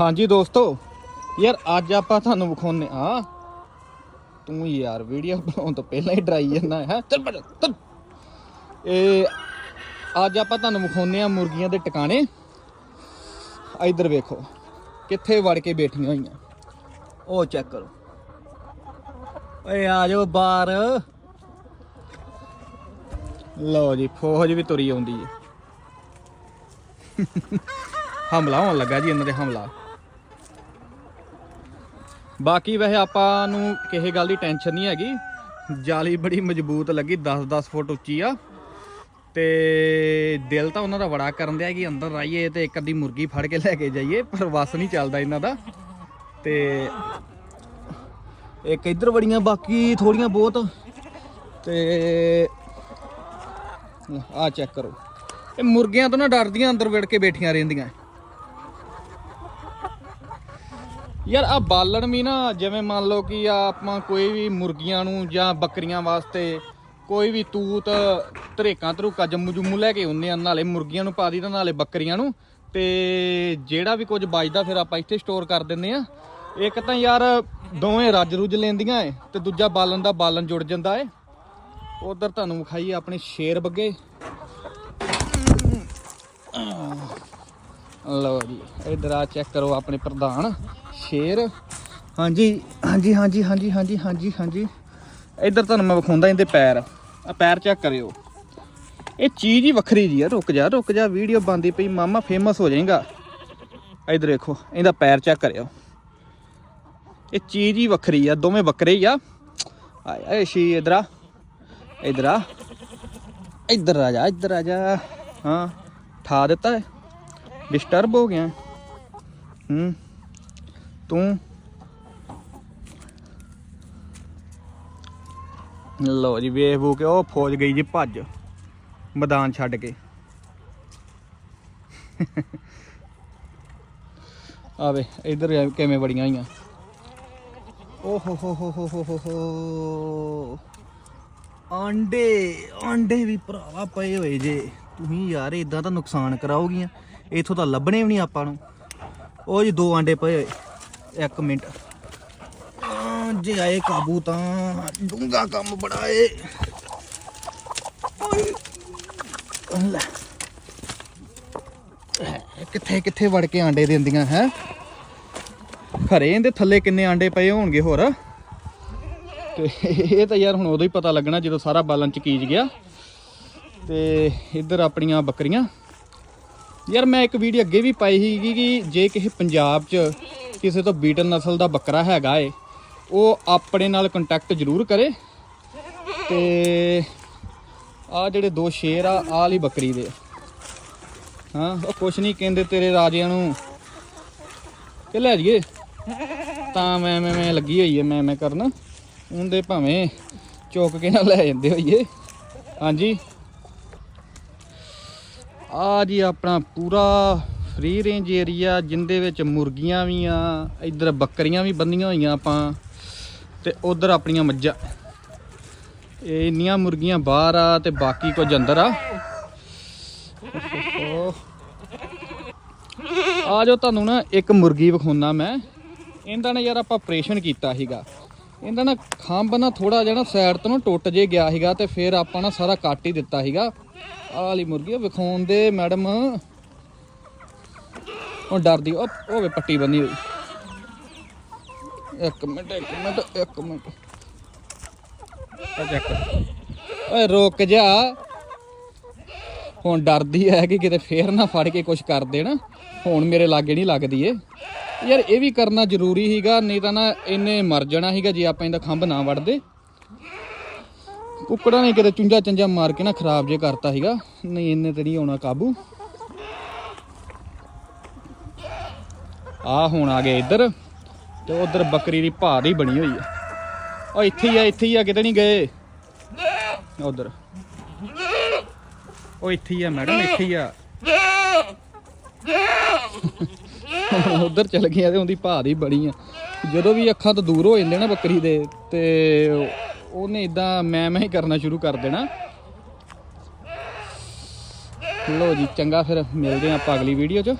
ਹਾਂਜੀ ਦੋਸਤੋ, ਯਾਰ ਅੱਜ ਆਪਾਂ ਤੁਹਾਨੂੰ ਵਿਖਾਉਨੇ ਆ ਤੂੰ ਯਾਰ ਵੀਡੀਓ ਬਣਾਉਣ ਤੋਂ ਪਹਿਲਾਂ ਹੀ ਡਰਾਈ ਜਾਂਦਾ ਹੈ। ਚੱਲ ਚੱਲ। ਇਹ ਅੱਜ ਆਪਾਂ ਤੁਹਾਨੂੰ ਵਿਖਾਉਨੇ ਆ ਮੁਰਗੀਆਂ ਦੇ ਟਿਕਾਣੇ। ਇੱਧਰ ਵੇਖੋ, ਕਿੱਥੇ ਵੜ ਕੇ ਬੈਠੀਆਂ ਹੋਈਆਂ। ਉਹ ਚੈੱਕ ਕਰੋ। ਓਏ ਆ ਜਾਓ ਬਾਹਰ। ਲਓ ਜੀ, ਫੌਜ ਵੀ ਤੁਰੀ ਆਉਂਦੀ ਹੈ। ਹਮਲਾ ਹੋਣ ਲੱਗਾ ਜੀ ਇਹਨਾਂ ਦੇ ਹਮਲਾ। ਬਾਕੀ ਵੈਸੇ ਆਪਾਂ ਨੂੰ ਕਿਸੇ ਗੱਲ ਦੀ ਟੈਨਸ਼ਨ ਨਹੀਂ ਹੈਗੀ। ਜਾਲੀ ਬੜੀ ਮਜ਼ਬੂਤ ਲੱਗੀ 10-10 ਫੁੱਟ ਉੱਚੀ ਆ। ਤੇ ਦਿਲ ਤਾਂ ਉਹਨਾਂ ਦਾ ਬੜਾ ਕਰਨ ਦਿਆ ਕਿ ਅੰਦਰ ਆਈਏ ਤੇ ਇੱਕ ਅੱਧੀ ਮੁਰਗੀ ਫੜ ਕੇ ਲੈ ਕੇ ਜਾਈਏ, ਪਰ ਵਸ ਨਹੀਂ ਚੱਲਦਾ ਇਹਨਾਂ ਦਾ। ਤੇ ਇੱਕ ਇੱਧਰ ਬੜੀਆਂ ਬਾਕੀ ਥੋੜੀਆਂ ਬਹੁਤ। ਤੇ ਆ ਚੈੱਕ ਕਰੋ। ਇਹ ਮੁਰਗੀਆਂ ਤੋਂ ਨਾ ਡਰਦੀਆਂ, ਅੰਦਰ ਵੜ ਕੇ ਬੈਠੀਆਂ ਰਹਿੰਦੀਆਂ। ਯਾਰ ਆ ਬਾਲਣ ਵੀ ਨਾ, ਜਿਵੇਂ ਮੰਨ ਲਓ ਕਿ ਆ ਆਪਾਂ ਕੋਈ ਵੀ ਮੁਰਗੀਆਂ ਨੂੰ ਜਾਂ ਬੱਕਰੀਆਂ ਵਾਸਤੇ ਕੋਈ ਵੀ ਤੂਤ, ਧਰੇਕਾਂ ਧਰੂਕਾ ਜੰਮੂ ਜੁੰਮੂ ਲੈ ਕੇ ਆਉਂਦੇ ਆ, ਨਾਲੇ ਮੁਰਗੀਆਂ ਨੂੰ ਪਾ ਦੀ ਤਾਂ ਨਾਲੇ ਬੱਕਰੀਆਂ ਨੂੰ। ਤੇ ਜਿਹੜਾ ਵੀ ਕੁਝ ਬਚਦਾ ਫਿਰ ਆਪਾਂ ਇੱਥੇ ਸਟੋਰ ਕਰ ਦਿੰਦੇ ਆ। ਇੱਕ ਤਾਂ ਯਾਰ ਦੋਵੇਂ ਰੱਜ ਰੁੱਜ ਲੈਂਦੀਆਂ ਏ, ਤੇ ਦੂਜਾ ਬਾਲਣ ਦਾ ਬਾਲਣ ਜੁੜ ਜਾਂਦਾ ਏ। ਉਧਰ ਤੁਹਾਨੂੰ ਵਿਖਾਈਏ ਆਪਣੇ ਸ਼ੇਰ ਬੱਗੇ। ਲਓ ਜੀ, ਇਧਰ ਆ ਚੈੱਕ ਕਰੋ ਆਪਣੇ ਪ੍ਰਧਾਨ। ਸ਼ੇਰ। ਹਾਂਜੀ ਹਾਂਜੀ ਹਾਂਜੀ ਹਾਂਜੀ ਹਾਂਜੀ ਹਾਂਜੀ ਹਾਂਜੀ। ਇੱਧਰ ਤੁਹਾਨੂੰ ਮੈਂ ਵਿਖਾਉਂਦਾ ਇਹਦੇ ਪੈਰ। ਆ ਪੈਰ ਚੈੱਕ ਕਰਿਓ। ਇਹ ਚੀਜ਼ ਹੀ ਵੱਖਰੀ ਜੀ ਆ, ਰੁਕ ਜਾ ਰੁਕ ਜਾ, ਵੀਡੀਓ ਬੰਦੀ ਪਈ, ਮਾਮਾ ਫੇਮਸ ਹੋ ਜਾਏਗਾ। ਇੱਧਰ ਦੇਖੋ, ਇਹਦਾ ਪੈਰ ਚੈੱਕ ਕਰਿਓ। ਇਹ ਚੀਜ਼ ਹੀ ਵੱਖਰੀ ਆ, ਦੋਵੇਂ ਵੱਖਰੇ ਹੀ ਆ। ਆਏ ਸ਼ੀ, ਇਧਰ ਆ। ਇਧਰ ਆ। ਇਧਰ ਆ ਜਾ, ਇਧਰ ਆ ਜਾ। ਹਾਂ, ਠਾ ਦਿੱਤਾ। ਹੈ ਡਿਸਟਰਬ ਹੋ ਗਿਆ। ਹੂੰ। ਤੂੰ ਲੋ ਜੀ ਵੇਖ ਵੂ ਕੇ, ਉਹ ਫੌਜ ਗਈ ਜੀ ਭੱਜ, ਮੈਦਾਨ ਛੱਡ ਕੇ। ਆਵੇ ਇਧਰ ਕਿਵੇਂ ਬੜੀਆਂ ਹੋਈਆਂ? ਓ ਹੋ ਹੋ ਹੋ ਹੋ ਹੋ ਹੋ ਹੋ। ਆਂਡੇ ਆਂਡੇ ਵੀ ਭਰਾਵਾ ਪਏ ਹੋਏ ਜੇ। ਤੁਸੀਂ ਯਾਰ ਇਦਾਂ ਤਾਂ ਨੁਕਸਾਨ ਕਰਾਓਗੀਆਂ, ਇਥੋਂ ਤਾਂ ਲੱਭਣੇ ਵੀ ਨਹੀਂ ਆਪਾਂ ਨੂੰ। ਉਹ ਜੀ ਦੋ ਆਂਡੇ ਪਏ ਹੋਏ। ਇੱਕ ਮਿੰਟ। ਜੇ ਆਏ ਕਾਬੂ ਤਾਂ ਡੂੰਗਾ ਕੰਮ ਬੜਾ ਏ। ਕਿੱਥੇ ਕਿੱਥੇ ਵੜ ਕੇ ਆਂਡੇ ਦਿੰਦੀਆਂ, ਹੈ? ਖਰੇ ਇਹਦੇ ਥੱਲੇ ਕਿੰਨੇ ਆਂਡੇ ਪਏ ਹੋਣਗੇ ਹੋਰ? ਤੇ ਇਹ ਤਾਂ ਯਾਰ ਹੁਣ ਉਦੋਂ ਹੀ ਪਤਾ ਲੱਗਣਾ ਜਦੋਂ ਸਾਰਾ ਬਾਲਣ ਚ ਕੀਜ ਗਿਆ। ਤੇ ਇੱਧਰ ਆਪਣੀਆਂ ਬੱਕਰੀਆਂ। ਯਾਰ ਮੈਂ ਇੱਕ ਵੀਡੀਓ ਅੱਗੇ ਵੀ ਪਾਈ ਸੀਗੀ ਕਿ ਜੇ ਕਿਸੇ ਪੰਜਾਬ 'ਚ ਕਿਸੇ ਤੋਂ ਬੀਟਲ ਨਸਲ ਦਾ ਬੱਕਰਾ ਹੈਗਾ ਏ, ਉਹ ਆਪਣੇ ਨਾਲ ਕੰਟੈਕਟ ਜ਼ਰੂਰ ਕਰੇ ਤੇ ਆ ਜਿਹੜੇ ਦੋ ਸ਼ੇਰ ਆ, ਆਹ ਲਈ ਬੱਕਰੀ ਦੇ ਹਾਂ, ਉਹ ਕੁਛ ਨਹੀਂ ਕਹਿੰਦੇ ਤੇਰੇ ਰਾਜਿਆਂ ਨੂੰ। ਕਿ ਲੈ ਜੀਏ ਤਾਂ ਮੈਂ ਮੈਂ ਮੈਂ ਲੱਗੀ ਹੋਈ ਏ ਮੈਂ ਮੈਂ ਕਰਨ। ਉਹਦੇ ਭਾਵੇਂ ਚੁੱਕ ਕੇ ਨਾ ਲੈ ਜਾਂਦੇ ਹੋਈਏ। ਹਾਂਜੀ। ਆ ਜੀ ਆਪਣਾ ਪੂਰਾ ਫ੍ਰੀ ਰੇਂਜ ਏਰੀਆ ਜਿੰਦੇ ਵਿੱਚ ਮੁਰਗੀਆਂ ਵੀ ਆ, ਇੱਧਰ ਬੱਕਰੀਆਂ ਵੀ ਬੰਨੀਆਂ ਹੋਈਆਂ ਆਪਾਂ, ਤੇ ਉਧਰ ਆਪਣੀਆਂ ਮੱਝਾਂ। ਇਹ ਇੰਨੀਆਂ ਮੁਰਗੀਆਂ ਬਾਹਰ ਆ ਤੇ ਬਾਕੀ ਕੁਝ ਅੰਦਰ ਆ। ਆ ਜੋ ਤੁਹਾਨੂੰ ਨਾ ਇੱਕ ਮੁਰਗੀ ਵਿਖਾਉਣਾ ਮੈਂ। ਇਹਦਾ ਨਾ ਯਾਰ ਆਪਾਂ ਆਪਰੇਸ਼ਨ ਕੀਤਾ ਸੀਗਾ। ਇਹਦਾ ਨਾ ਖੰਭ ਨਾ ਥੋੜਾ ਜਿਹਾ ਨਾ ਸਾਈਡ ਤੋਂ ਨਾ ਟੁੱਟ ਜੇ ਗਿਆ ਸੀਗਾ ਤੇ ਫਿਰ ਆਪਾਂ ਨਾ ਸਾਰਾ ਕੱਟ ਹੀ ਦਿੱਤਾ ਸੀਗਾ। ਆਹ ਵਾਲੀ ਮੁਰਗੀ ਵਿਖਾਉਣ ਦੇ ਮੈਡਮ। ਉਹ ਡਰਦੀ ਉਹ ਉਹ ਵੇ ਪੱਟੀ ਬੰਨੀ ਹੋਈ। ਇੱਕ ਮਿੰਟ ਇੱਕ ਮਿੰਟ ਇੱਕ ਮਿੰਟ। ਆ ਚੱਕ। ਓਏ ਰੁਕ ਜਾ। ਹੁਣ ਡਰਦੀ ਹੈ ਕਿ ਕਿਤੇ ਫੇਰ ਨਾ ਫੜ ਕੇ ਕੁਝ ਕਰ ਦੇਣ। ਹੁਣ ਮੇਰੇ ਲਾਗੇ ਨਹੀਂ ਲੱਗਦੀ ਏ ਯਾਰ ਇਹ ਵੀ ਕਰਨਾ ਜ਼ਰੂਰੀ ਸੀਗਾ ਨਹੀਂ ਤਾਂ ਨਾ ਇਹਨੇ ਮਰ ਜਾਣਾ ਸੀਗਾ ਜੇ ਆਪਾਂ ਇਹਦਾ ਖੰਭ ਨਾ ਵੜਦੇ ਕੁੱਕੜਾਂ ਨੇ ਕਿਤੇ ਚੁੰਝਾ ਚੰਝਾ ਮਾਰ ਕੇ ਨਾ ਖਰਾਬ ਜੇ ਕਰਤਾ ਸੀਗਾ। ਨਹੀਂ ਇਹਨੇ ਤੇ ਨਹੀਂ ਆਉਣਾ ਕਾਬੂ। ਆ ਹੁਣ ਆ ਗਏ ਇੱਧਰ ਤੇ ਉਧਰ ਬੱਕਰੀ ਦੀ ਭਾਰ ਹੀ ਬਣੀ ਹੋਈ ਆ। ਉਹ ਇੱਥੇ ਹੀ ਆ, ਇੱਥੇ ਹੀ ਆ, ਕਿਤੇ ਨਹੀਂ ਗਏ। ਉਧਰ। ਉਹ ਇੱਥੇ ਹੀ ਆ ਮੈਡਮ, ਇੱਥੇ ਹੀ ਆ। ਉਧਰ ਚਲ ਗਈਆਂ ਤੇ ਉਹਦੀ ਭਾਰ ਹੀ ਬਣੀ ਆ। ਜਦੋਂ ਵੀ ਅੱਖਾਂ ਤੋਂ ਦੂਰ ਹੋ ਜਾਂਦੇ ਨਾ ਬੱਕਰੀ ਦੇ, ਤੇ ਉਹਨੇ ਇਦਾਂ ਮੈਂ ਮੈਂ ਹੀ ਕਰਨਾ ਸ਼ੁਰੂ ਕਰ ਦੇਣਾ। ਲੋ ਜੀ, ਚੰਗਾ ਫਿਰ ਮਿਲਦੇ ਹਾਂ ਆਪਾਂ ਅਗਲੀ ਵੀਡੀਓ 'ਚ।